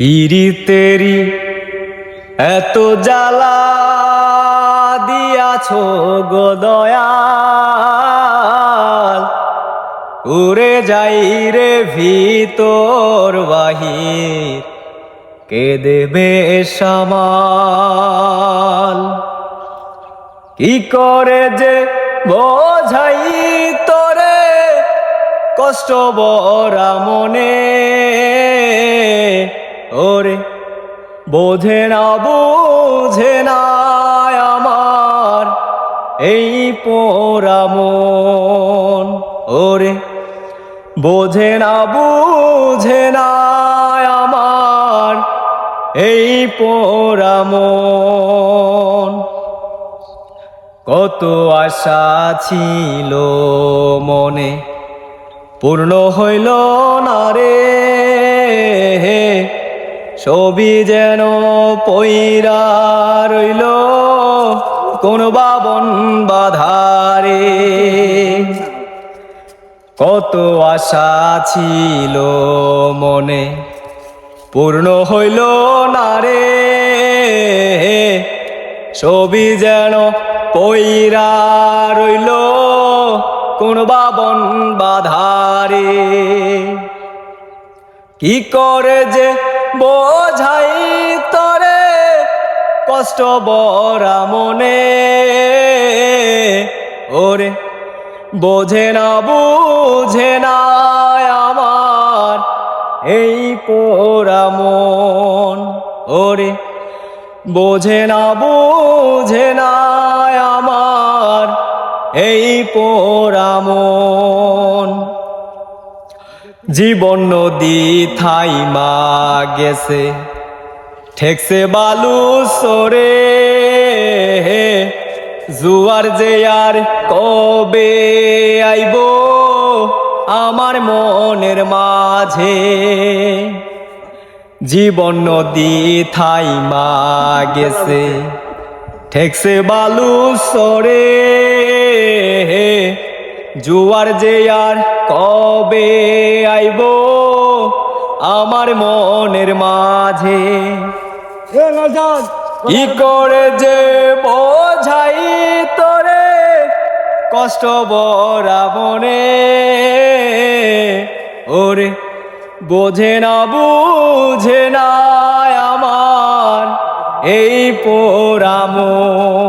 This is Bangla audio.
পিরিতেরি এত জ্বালা দিয়াছ গো উড়ে যাই রে ভিতর বাহির, কে দেবে সামাল? কি করে যে বোঝাই তোরে কষ্ট বরা মনে? ওরে, বোঝে না বোঝে না আমার এই পোরামন ওরে, বোঝে না বোঝে না আমার এই পোরামন কত আশা ছিল মনে, পূর্ণ হইল না রে ছবি যেন পইরা রইল, কোন বাবন বাধারে। কত আশা ছিল মনে, পূর্ণ হইল না রে। ছবি যেন পইরা রইল, কোন বাবন বাধারে। কি করে যে বোঝাই তরে কষ্ট বরা মনে। ওরে বোঝে না, বুঝে না আমার এই পোরা মন। ওরে বোঝে না, বুঝে না আমার এই পোরামন জীবন নদী থাইমা গেছে। ঠেকছে বালু সরে জুয়ার যে আর কবে আইব আমার মনের মাঝে। জীবন নদী থাইমা গেছে। ঠেকছে বালু সরে জুয়ার যে আর কবে আইব আমার মনের মাঝে? কি করে যে বোঝাই তোরে? কষ্ট বরা মনে। ওরে বোঝে না বুঝে না আমার এই পোরামন